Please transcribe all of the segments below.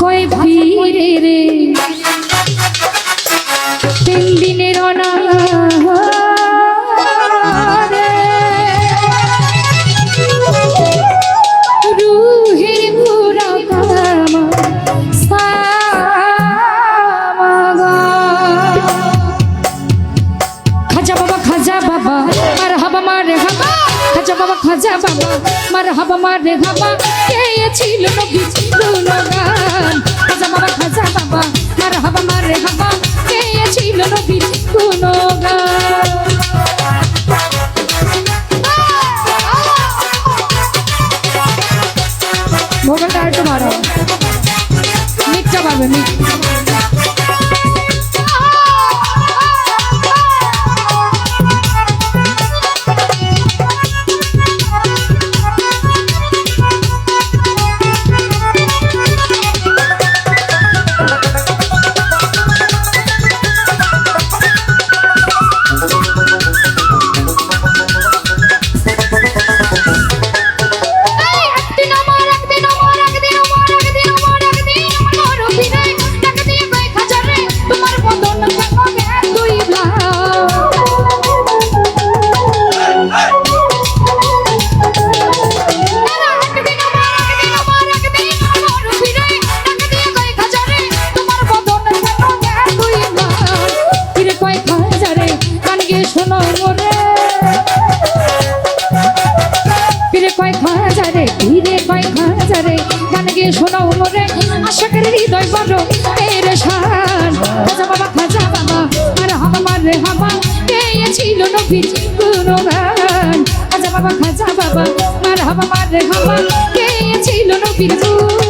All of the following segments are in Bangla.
কয় ফিরে রে। তিন দিনের অনাহার। খোঁজা বাবা মার হাবা মার হাবা। কে ছিল নবী হাজারে ফিরে কয়েক হাজারে গান গিয়ে শোনাও মরে আশা করে হৃদয় বড় এরে শান খাজা বাবা খাজা বাবা, আর হামার রে হামা পেয়েছিল নবীর গুণগান। খাজা বাবা খাজা বাবা, আর হামার রে হামা পেয়েছিল নবীর গুণগান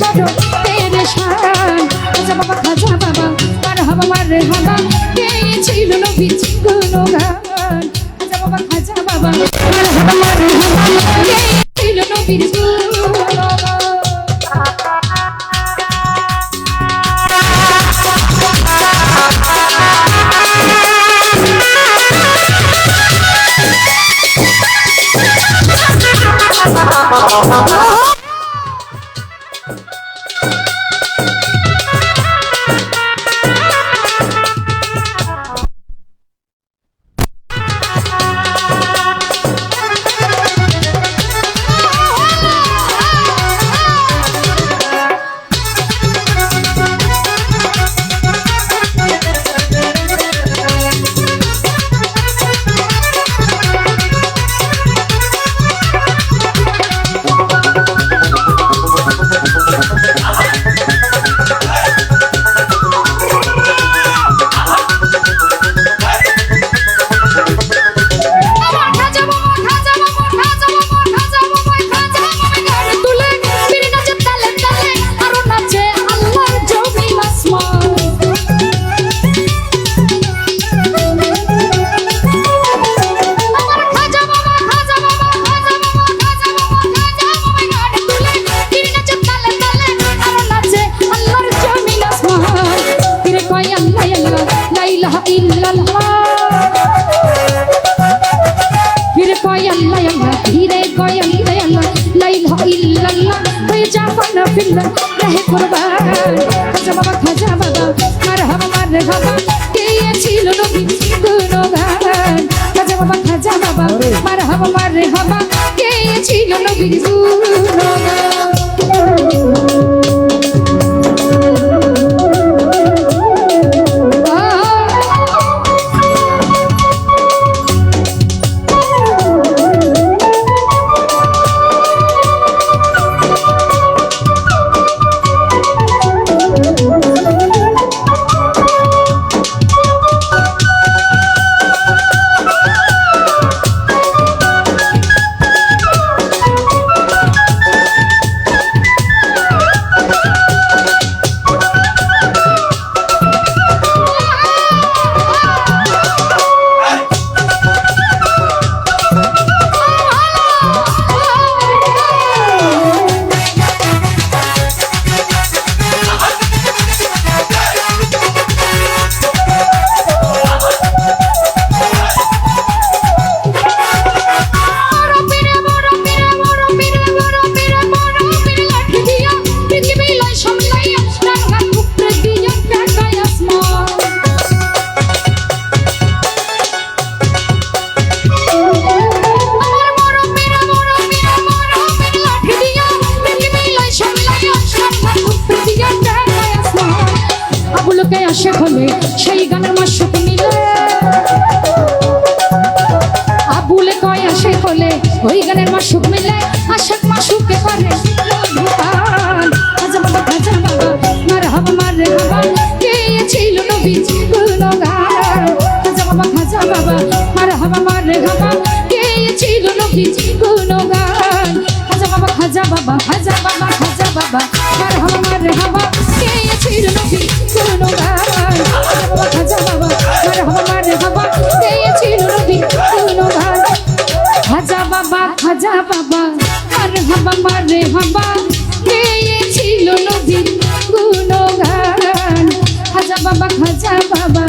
বড় তেরে শান। খাজা বাবা খাজা বাবা মার হাবা মার হাবা। ফিল্লা রাহে কুরবান খাজা বাবা খাজা বাবা মার হাবা মার হাবা কে ছিল নবী গুণগান খাজা বাবা খাজা বাবা মার হাবা মার হাবা কে নবী গুণগান আলোকে আসে খোলে, সেই গান আমার সুখ মিলে আবুলে কয় আসে খোলে, ওই গানের মাসুক মিলে। বাবা খাজা বাবা খাজা বাবা